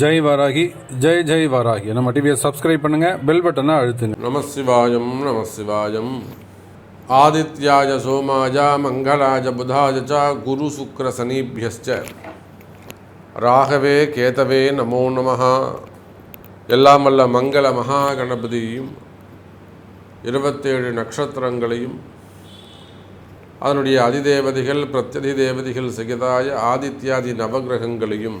ஜெய் வாராகி ஜெய் ஜெய் வாராகி. நம்ம டிவியை சப்ஸ்கிரைப் பண்ணுங்க பெல் பட்டனை அழுத்துங்க. நம சிவாயம் நம சிவாயம். ஆதித்யாய சோமாய மங்களாய புதாய ச குரு சுக்ர சனீபியஸ்ச. ராகவே கேதவே நமோ நமஹா. எல்லாம் வல்ல மங்கள மகா கணபதியும் இருபத்தேழு நட்சத்திரங்களையும் அதனுடைய அதிதேவதிகள் பிரத்யதி தேவதிகள் சகிதாய ஆதித்யாதி நவகிரகங்களையும்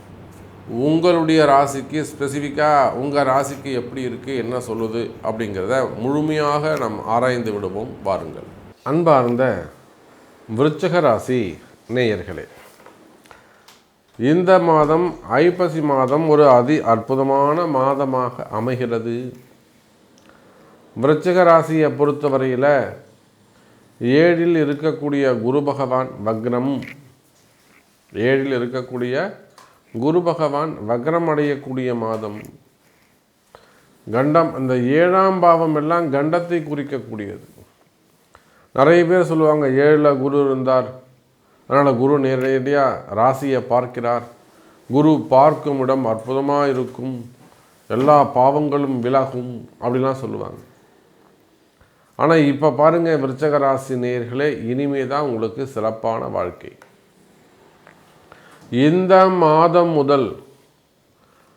உங்களுடைய ராசிக்கு ஸ்பெசிஃபிக்காக உங்கள் ராசிக்கு எப்படி இருக்குது என்ன சொல்லுது அப்படிங்கிறத முழுமையாக நாம் ஆராய்ந்து விடுவோம். வாருங்கள். அன்பார்ந்த விருச்சக ராசி நேயர்களே இந்த மாதம் ஐப்பசி மாதம் ஒரு அதி அற்புதமான மாதமாக அமைகிறது. விருச்சக ராசியை பொறுத்தவரையில் ஏழில் இருக்கக்கூடிய குரு பகவான் வக்ரம் ஏழில் இருக்கக்கூடிய குரு பகவான் வக்ரம் அடையக்கூடிய மாதம். கண்டம் இந்த ஏழாம் பாவம் எல்லாம் கண்டத்தை குறிக்கக்கூடியது. நிறைய பேர் சொல்லுவாங்க ஏழில் குரு இருந்தார். அதனால் குரு நேரடியாக ராசியை பார்க்கிறார். குரு பார்க்கும் இடம் அற்புதமாக இருக்கும். எல்லா பாவங்களும் விலகும் அப்படிலாம் சொல்லுவாங்க. ஆனால் இப்போ பாருங்கள் விருச்சக ராசி நேர்களே இனிமே தான் உங்களுக்கு சிறப்பான வாழ்க்கை. இந்த மாதம் முதல்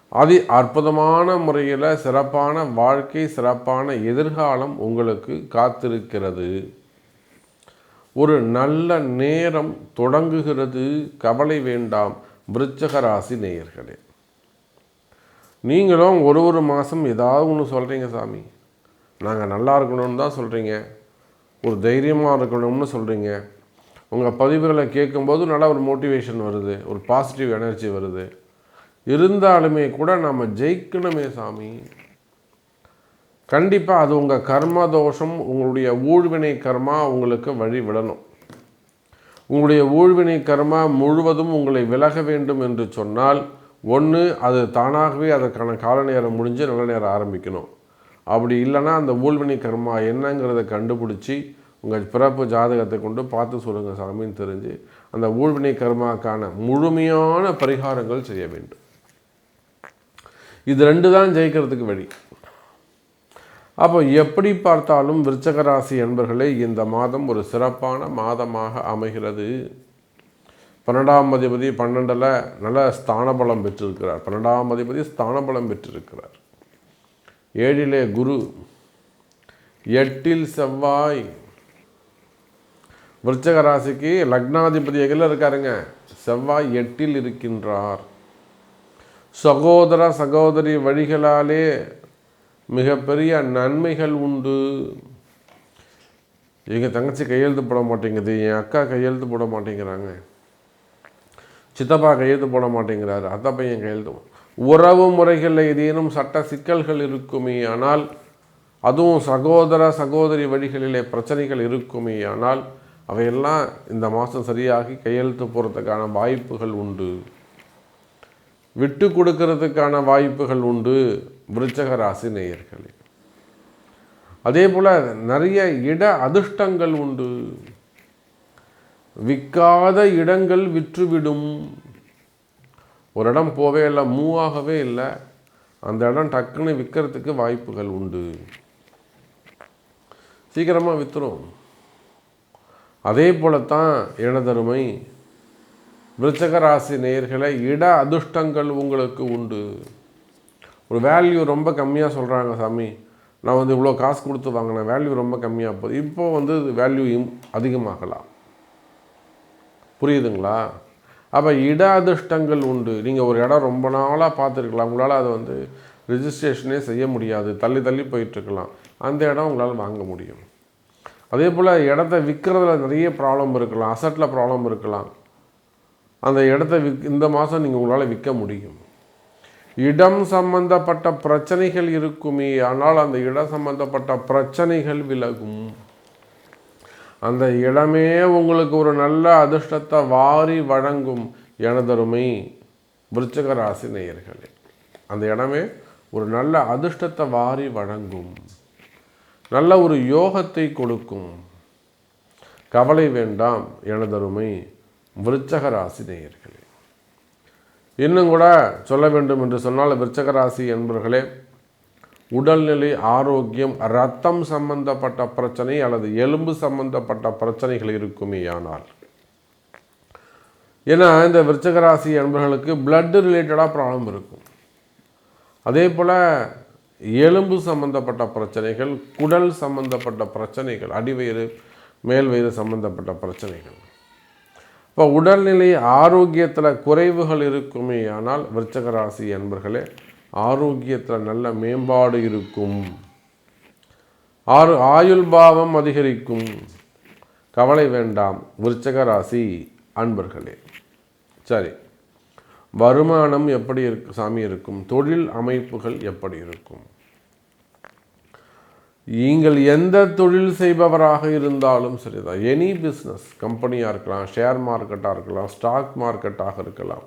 அதி அற்புதமான முறையில் சிறப்பான வாழ்க்கை சிறப்பான எதிர்காலம் உங்களுக்கு காத்திருக்கிறது. ஒரு நல்ல நேரம் தொடங்குகிறது. கவலை வேண்டாம். விருச்சக ராசி நேயர்களே. நீங்களும் ஒரு ஒரு மாதம் ஏதாவது ஒன்று சொல்கிறீங்க சாமி. நாங்கள் நல்லா இருக்கணும்னு தான் சொல்கிறீங்க ஒரு தைரியமாக இருக்கணும்னு சொல்கிறீங்க உங்கள் பதிவுகளை கேட்கும்போது நல்ல ஒரு மோட்டிவேஷன் வருது ஒரு பாசிட்டிவ் எனர்ஜி வருது. இருந்தாலுமே கூட நம்ம ஜெயிக்கணுமே சாமி. கண்டிப்பாக அது உங்கள் கர்ம தோஷம் உங்களுடைய ஊழ்வினை கர்மா உங்களுக்கு வழி விடணும். உங்களுடைய ஊழ்வினை கர்மா முழுவதும் உங்களை விலக வேண்டும் என்று சொன்னால் ஒன்று அது தானாகவே அதற்கான கால நேரம் முடிஞ்சு நல்ல நேரம் ஆரம்பிக்கணும். அப்படி இல்லைன்னா அந்த ஊழ்வினை கர்மா என்னங்கிறத கண்டுபிடிச்சி உங்கள் பிறப்பு ஜாதகத்தை கொண்டு பார்த்து சொல்லுங்கள் சாமின்னு தெரிஞ்சு அந்த ஊழ்வினை கர்மாக்கான முழுமையான பரிகாரங்கள் செய்ய வேண்டும். இது ரெண்டு தான் ஜெயிக்கிறதுக்கு வழி. அப்போ எப்படி பார்த்தாலும் விருச்சகராசி என்பர்களே இந்த மாதம் ஒரு சிறப்பான மாதமாக அமைகிறது. பன்னெண்டாம் அதிபதி பன்னெண்டில் நல்ல ஸ்தானபலம் பெற்றிருக்கிறார். பன்னெண்டாம் அதிபதி ஸ்தானபலம் பெற்றிருக்கிறார். ஏழிலே குரு எட்டில் செவ்வாய் விருச்சக ராசிக்கு லக்னாதிபதி எதில் இருக்காருங்க? செவ்வாய் எட்டில் இருக்கின்றார். சகோதர சகோதரி வழிகளாலே மிகப்பெரிய நன்மைகள் உண்டு. எங்கள் தங்கச்சி கையெழுத்து போட மாட்டேங்குது என் அக்கா கையெழுத்து போட மாட்டேங்கிறாங்க. சித்தப்பா கையெழுத்து போட மாட்டேங்கிறாரு அத்தை பையன் கையெழுத்து உறவு முறைகளில் ஏதேனும் சட்ட சிக்கல்கள் இருக்குமே ஆனால் அதுவும் சகோதர சகோதரி வழிகளிலே பிரச்சனைகள் இருக்குமே ஆனால் அவையெல்லாம் இந்த மாதம் சரியாகி கையெழுத்து போகிறதுக்கான வாய்ப்புகள் உண்டு. விட்டு கொடுக்கறதுக்கான வாய்ப்புகள் உண்டு விருச்சக ராசி நேயர்களே. அதே போல் நிறைய இட அதிர்ஷ்டங்கள் உண்டு. விற்காத இடங்கள் விற்றுவிடும். ஒரு இடம் போவே இல்லை மூவ் ஆகவே இல்லை. அந்த இடம் டக்குன்னு விற்கிறதுக்கு வாய்ப்புகள் உண்டு. சீக்கிரமாக விற்றுரும் அதே போலத்தான் எனதருமை விருச்சக ராசி நேயர்களை இட அதிர்ஷ்டங்கள் உங்களுக்கு உண்டு. ஒரு வேல்யூ ரொம்ப கம்மியாக சொல்கிறாங்க சாமி. நான் வந்து இவ்வளோ காசு கொடுத்து வாங்கினேன் வேல்யூ ரொம்ப கம்மியாக போகுது. இப்போ வந்து வேல்யூ அதிகமாகலாம். புரியுதுங்களா? அப்போ இட அதிர்ஷ்டங்கள் உண்டு. நீங்கள் ஒரு இடம் ரொம்ப நாளாக பார்த்துருக்கலாம். உங்களால் அதை வந்து ரிஜிஸ்ட்ரேஷனே செய்ய முடியாது. தள்ளி தள்ளி போயிட்டுருக்கலாம் அந்த இடம் உங்களால் வாங்க முடியும். அதே போல் இடத்த விற்கிறதுல நிறைய ப்ராப்ளம் இருக்கலாம். அசட்டில் ப்ராப்ளம் இருக்கலாம். அந்த இடத்த விக் இந்த மாதம் நீங்கள் உங்களால் விற்க முடியும். இடம் சம்பந்தப்பட்ட பிரச்சனைகள் இருக்குமே ஆனால் அந்த இடம் சம்பந்தப்பட்ட பிரச்சனைகள் விலகும். அந்த இடமே உங்களுக்கு ஒரு நல்ல அதிர்ஷ்டத்தை வாரி வழங்கும் எனதருமை விருச்சக ராசி நேயர்களே. அந்த இடமே ஒரு நல்ல அதிர்ஷ்டத்தை வாரி வழங்கும். நல்ல ஒரு யோகத்தை கொடுக்கும். கவலை வேண்டாம் எனதருமை விருச்சக ராசி நேயர்களே. இன்னும் கூட சொல்ல வேண்டும் என்று சொன்னால் விருச்சக ராசி என்பர்களே உடல்நிலை ஆரோக்கியம் ரத்தம் சம்பந்தப்பட்ட பிரச்சனை அல்லது எலும்பு சம்பந்தப்பட்ட பிரச்சனைகள் இருக்குமே ஆனால். ஏன்னா இந்த விருச்சக ராசி என்பவர்களுக்கு பிளட் ரிலேட்டடாக ப்ராப்ளம் இருக்கும். அதே போல் எலும்பு சம்பந்தப்பட்ட பிரச்சனைகள் குடல் சம்பந்தப்பட்ட பிரச்சனைகள் அடிவயிறு மேல் வயிறு சம்பந்தப்பட்ட பிரச்சனைகள். இப்போ உடல்நிலை ஆரோக்கியத்தில் குறைவுகள் இருக்குமே ஆனால் விருச்சக ராசி என்பர்களே ஆரோக்கியத்தில் நல்ல மேம்பாடு இருக்கும். ஆறு ஆயுள் பாவம் அதிகரிக்கும். கவலை வேண்டாம் விருச்சக ராசி அன்பர்களே. சரி வருமானம் எப்படி இருக்கு சாமி இருக்கும் தொழில் அமைப்புகள் எப்படி இருக்கும்? நீங்கள் எந்த தொழில் செய்பவராக இருந்தாலும் சரிதான். எனி பிஸ்னஸ் கம்பெனியாக இருக்கலாம் ஷேர் மார்க்கெட்டாக இருக்கலாம் ஸ்டாக் மார்க்கெட்டாக இருக்கலாம்.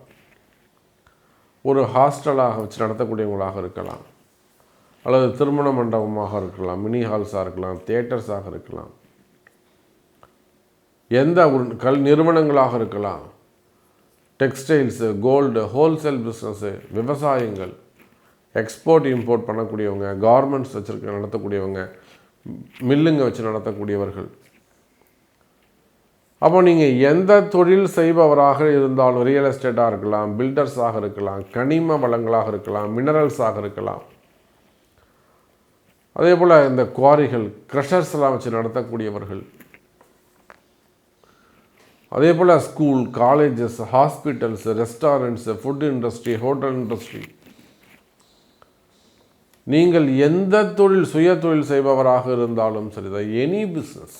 ஒரு ஹாஸ்டலாக வச்சு நடத்தக்கூடியவங்களாக இருக்கலாம். அல்லது திருமண மண்டபமாக இருக்கலாம் மினி ஹால்ஸாக இருக்கலாம் தியேட்டர்ஸாக இருக்கலாம். எந்த ஒரு கல் நிறுவனங்களாக இருக்கலாம். டெக்ஸ்டைல்ஸு கோல்டு ஹோல்சேல் பிஸ்னஸ்ஸு விவசாயங்கள். எக்ஸ்போர்ட் இம்போர்ட் பண்ணக்கூடியவங்க கார்மெண்ட்ஸ் வச்சுருக்க நடத்தக்கூடியவங்க மில்லுங்க வச்சு நடத்தக்கூடியவர்கள். அப்போ நீங்கள் எந்த தொழில் செய்பவராக இருந்தாலும் ரியல் எஸ்டேட்டாக இருக்கலாம் பில்டர்ஸாக இருக்கலாம் கனிம வளங்களாக இருக்கலாம் மினரல்ஸாக இருக்கலாம். அதே போல் இந்த குவாரிகள் க்ரஷர்ஸ்லாம் வச்சு நடத்தக்கூடியவர்கள். அதே போல் school colleges hospitals restaurants food industry hotel industry நீங்கள் எந்த தொழில் சுய தொழில் செய்பவராக இருந்தாலும் சரிதான் எனி பிஸ்னஸ்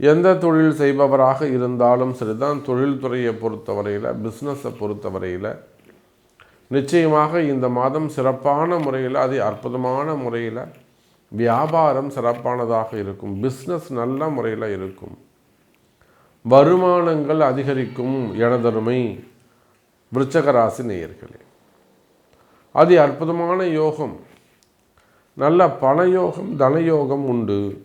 எந்த தொழில் செய்பவராக இருந்தாலும் சரிதான் தொழில்துறையை பொறுத்தவரையில் பிஸ்னஸை பொறுத்தவரையில் நிச்சயமாக இந்த மாதம் சிறப்பான முறையில் அது அற்புதமான முறையில் வியாபாரம் சிறப்பானதாக இருக்கும் பிஸ்னஸ் நல்ல முறையில் இருக்கும். வருமானங்கள் அதிகரிக்கும் எனதருமை விருச்சகராசி நேயர்களே. அது அற்புதமான யோகம். நல்ல பணயோகம் தனயோகம் உண்டு.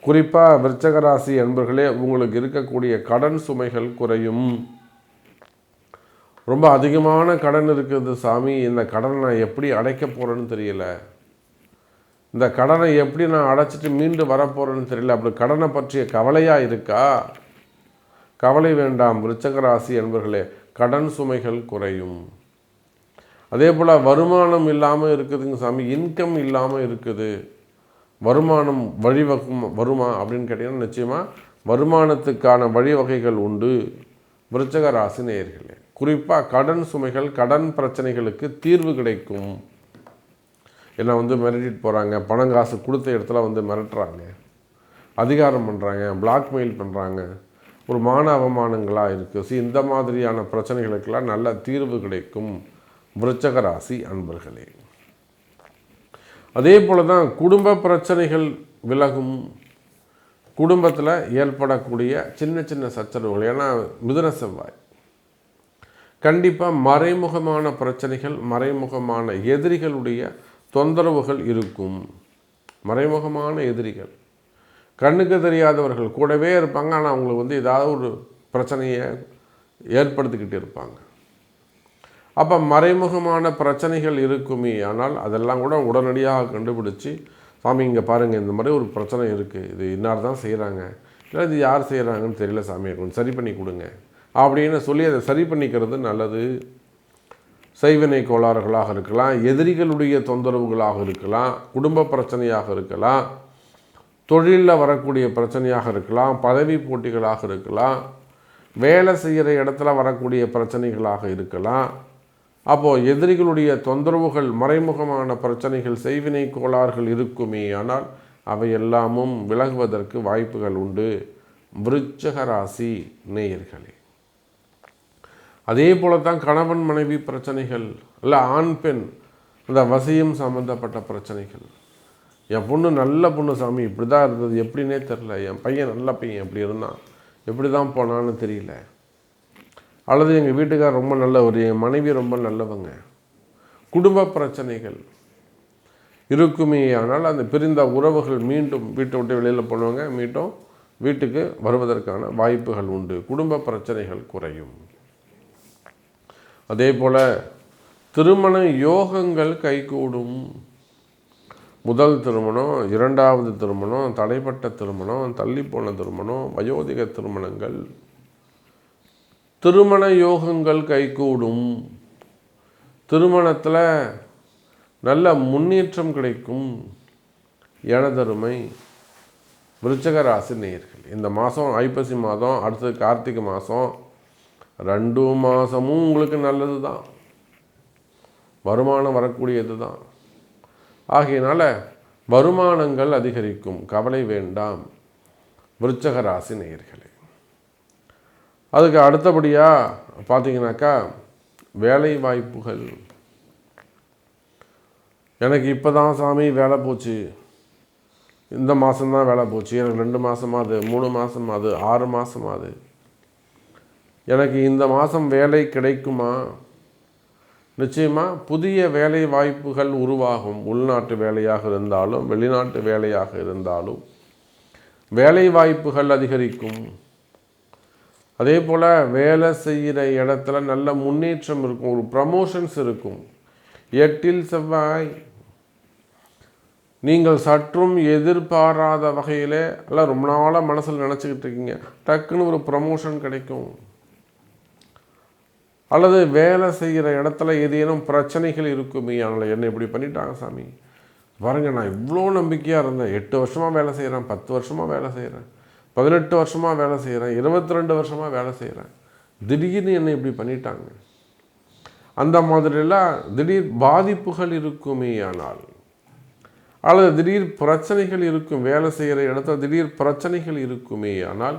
குறிப்பாக விருச்சகராசி என்பர்களே உங்களுக்கு இருக்கக்கூடிய கடன் சுமைகள் குறையும். ரொம்ப அதிகமான கடன் இருக்குது சாமி. இந்த கடனை நான் எப்படி அடைக்க போகிறேன்னு தெரியல. இந்த கடனை எப்படி நான் அடைச்சிட்டு மீண்டு வரப்போகிறேன்னு தெரியல. அப்படி கடனை பற்றிய கவலையாக இருக்கா? கவலை வேண்டாம் விருச்சகராசி என்பர்களே கடன் சுமைகள் குறையும். அதே போல் வருமானம் இல்லாமல் இருக்குதுங்க சாமி. இன்கம் இல்லாமல் இருக்குது. வருமானம் வழிவகும் வருமா அப்படின்னு கேட்டிங்கன்னா நிச்சயமாக வருமானத்துக்கான வழிவகைகள் உண்டு. விருச்சக ராசி நேயர்களே குறிப்பாக கடன் சுமைகள் கடன் பிரச்சனைகளுக்கு தீர்வு கிடைக்கும். என்ன வந்து மிரட்டிட்டு போகிறாங்க பணம் காசு கொடுத்த இடத்துல வந்து மிரட்டுறாங்க. அதிகாரம் பண்ணுறாங்க பிளாக்மெயில் பண்ணுறாங்க ஒரு மான அவமானங்களாக இருக்குது ஸோ இந்த மாதிரியான பிரச்சனைகளுக்கெல்லாம் நல்ல தீர்வு கிடைக்கும். விருச்சக ராசி அன்பர்களே. அதே போல தான் குடும்ப பிரச்சனைகள் விலகும். குடும்பத்தில் ஏற்படக்கூடிய சின்ன சின்ன சச்சரவுகள் ஏன்னா மிதுன செவ்வாய். கண்டிப்பாக மறைமுகமான பிரச்சனைகள் மறைமுகமான எதிரிகளுடைய தொந்தரவுகள் இருக்கும். மறைமுகமான எதிரிகள். கண்ணுக்கு தெரியாதவர்கள் கூடவே இருப்பாங்க ஆனால் அவங்களுக்கு வந்து ஏதாவது ஒரு பிரச்சனையை ஏற்படுத்திக்கிட்டு இருப்பாங்க. அப்போ மறைமுகமான பிரச்சனைகள் இருக்குமே. ஆனால் அதெல்லாம் கூட உடனடியாக கண்டுபிடிச்சி சாமி இங்கே பாருங்கள் இந்த மாதிரி ஒரு பிரச்சனை இருக்குது இது இன்னார் தான் செய்கிறாங்க இல்லை இது யார் செய்கிறாங்கன்னு தெரியல சாமியை கொஞ்சம் சரி பண்ணி கொடுங்க. அப்படின்னு சொல்லி அதை சரி பண்ணிக்கிறது நல்லது. செய்வினை கோளாறுகளாக இருக்கலாம் எதிரிகளுடைய தொந்தரவுகளாக இருக்கலாம் குடும்ப பிரச்சனையாக இருக்கலாம் தொழிலில் வரக்கூடிய பிரச்சனையாக இருக்கலாம் பதவி போட்டிகளாக இருக்கலாம் வேலை செய்கிற இடத்துல வரக்கூடிய பிரச்சனைகளாக இருக்கலாம். அப்போது எதிரிகளுடைய தொந்தரவுகள் மறைமுகமான பிரச்சனைகள் செய்வினை கோளாறுகள் இருக்குமே. ஆனால் அவை எல்லாமும் விலகுவதற்கு வாய்ப்புகள் உண்டு. விருச்சக ராசி நேயர்களே. அதே போல தான் கணவன் மனைவி பிரச்சனைகள் இல்லை ஆண் பெண் இந்த வசியம் சம்மந்தப்பட்ட பிரச்சனைகள். என் பொண்ணு நல்ல பொண்ணு சாமி இப்படி தான் இருந்தது எப்படின்னே தெரில என் பையன் நல்ல பையன் எப்படி இருந்தான் எப்படி தான் போனான்னு தெரியல. அல்லது எங்கள் வீட்டுக்கார் ரொம்ப நல்லவர் என் மனைவி ரொம்ப நல்லவங்க. குடும்ப பிரச்சனைகள் இருக்குமே ஆனால் அந்த பிரிந்த உறவுகள் மீண்டும் வீட்டை விட்டு வெளியில் போனவங்க மீண்டும் வீட்டுக்கு வருவதற்கான வாய்ப்புகள் உண்டு. குடும்ப பிரச்சனைகள் குறையும். அதே போல் திருமண யோகங்கள் கைகூடும். முதல் திருமணம் இரண்டாவது திருமணம் தடைப்பட்ட திருமணம் தள்ளிப்போன திருமணம் வயோதிக திருமணங்கள் திருமண யோகங்கள் கைகூடும். திருமணத்தில் நல்ல முன்னேற்றம் கிடைக்கும். எனதருமை விருச்சக ராசி நேயர்கள் இந்த மாதம் ஐப்பசி மாதம் அடுத்தது கார்த்திகை மாதம் ரெண்டு மாதமும் உங்களுக்கு நல்லது தான் வருமானம் வரக்கூடியது தான் ஆகையினால் வருமானங்கள் அதிகரிக்கும். கவலை வேண்டாம். விருச்சக ராசி நேயர்களே அதுக்கு அடுத்தபடியாக பார்த்தீங்கன்னாக்கா வேலை வாய்ப்புகள் எனக்கு இப்போ தான் சாமி வேலை போச்சு. இந்த மாதம்தான் வேலை போச்சு. எனக்கு ரெண்டு மாதமாது மூணு மாதமாது ஆறு மாதமாது எனக்கு இந்த மாதம் வேலை கிடைக்குமா? நிச்சயமாக புதிய வேலை வாய்ப்புகள் உருவாகும். உள்நாட்டு வேலையாக இருந்தாலும் வெளிநாட்டு வேலையாக இருந்தாலும். வேலை வாய்ப்புகள் அதிகரிக்கும். அதே போல் வேலை செய்கிற இடத்துல நல்ல முன்னேற்றம் இருக்கும் ஒரு ப்ரமோஷன்ஸ் இருக்கும். எட்டில் செவ்வாய் நீங்கள் சற்றும் எதிர்பாராத வகையிலே எல்லாம் ரொம்ப நாளாக மனசில் நினச்சிக்கிட்டு இருக்கீங்க. டக்குன்னு ஒரு ப்ரமோஷன் கிடைக்கும். அல்லது வேலை செய்கிற இடத்துல ஏதேனும் பிரச்சனைகள் இருக்குமே அதனால் என்ன இப்படி பண்ணிட்டாங்க சாமி. பாருங்கள் நான் இவ்வளோ நம்பிக்கையாக இருந்தேன். எட்டு வருஷமாக வேலை செய்கிறேன் பத்து வருஷமாக வேலை செய்கிறேன் பதினெட்டு வருஷமாக வேலை செய்கிறேன் இருபத்தி ரெண்டு வருஷமாக வேலை செய்கிறேன் திடீர்னு என்னை இப்படி பண்ணிட்டாங்க. அந்த மாதிரிலாம் திடீர் பாதிப்புகள் இருக்குமே ஆனால் அல்லது திடீர் பிரச்சனைகள் இருக்கும் வேலை செய்கிற இடத்துல திடீர் பிரச்சனைகள் இருக்குமே ஆனால்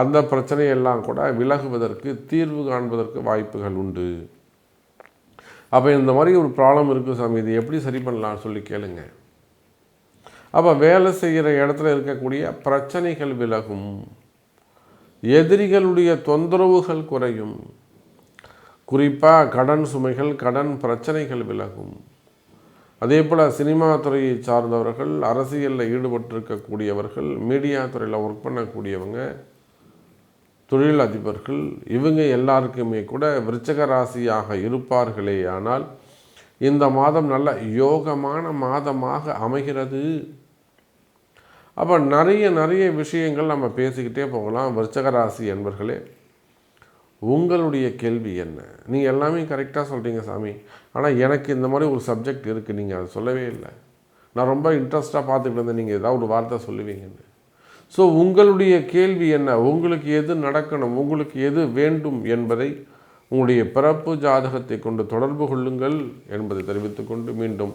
அந்த பிரச்சனையெல்லாம் கூட விலகுவதற்கு தீர்வு காண்பதற்கு வாய்ப்புகள் உண்டு. அப்போ இந்த மாதிரி ஒரு ப்ராப்ளம் இருக்குது சாமி இது எப்படி சரி பண்ணலாம்னு சொல்லி கேளுங்கள் அப்போ வேலை செய்கிற இடத்துல இருக்கக்கூடிய பிரச்சனைகள் விலகும். எதிரிகளுடைய தொந்தரவுகள் குறையும். குறிப்பாக கடன் சுமைகள் கடன் பிரச்சனைகள் விலகும். அதே போல் சினிமா துறையை சார்ந்தவர்கள் அரசியலில் ஈடுபட்டிருக்கக்கூடியவர்கள் மீடியா துறையில் ஒர்க் பண்ணக்கூடியவங்க தொழில் அதிபர்கள் இவங்க எல்லாருக்குமே கூட விருச்சக ராசியாக இருப்பார்களே ஆனால் இந்த மாதம் நல்ல யோகமான மாதமாக அமைகிறது. அப்போ நிறைய நிறைய விஷயங்கள் நம்ம பேசிக்கிட்டே போகலாம். விருச்சகராசி என்பர்களே உங்களுடைய கேள்வி என்ன? நீங்கள் எல்லாமே கரெக்டாக சொல்கிறீங்க சாமி. ஆனால் எனக்கு இந்த மாதிரி ஒரு சப்ஜெக்ட் இருக்குது நீங்கள் அதை சொல்லவே இல்லை. நான் ரொம்ப இன்ட்ரெஸ்ட்டாக பார்த்துக்கிட்டு இருந்தேன். நீங்கள் ஏதாவது ஒரு வார்த்தை சொல்லுவீங்கன்னு. ஸோ உங்களுடைய கேள்வி என்ன? உங்களுக்கு எது நடக்கணும்? உங்களுக்கு எது வேண்டும் என்பதை உங்களுடைய பிறப்பு ஜாதகத்தை கொண்டு தொடர்பு கொள்ளுங்கள் என்பதை தெரிவித்துக்கொண்டு மீண்டும்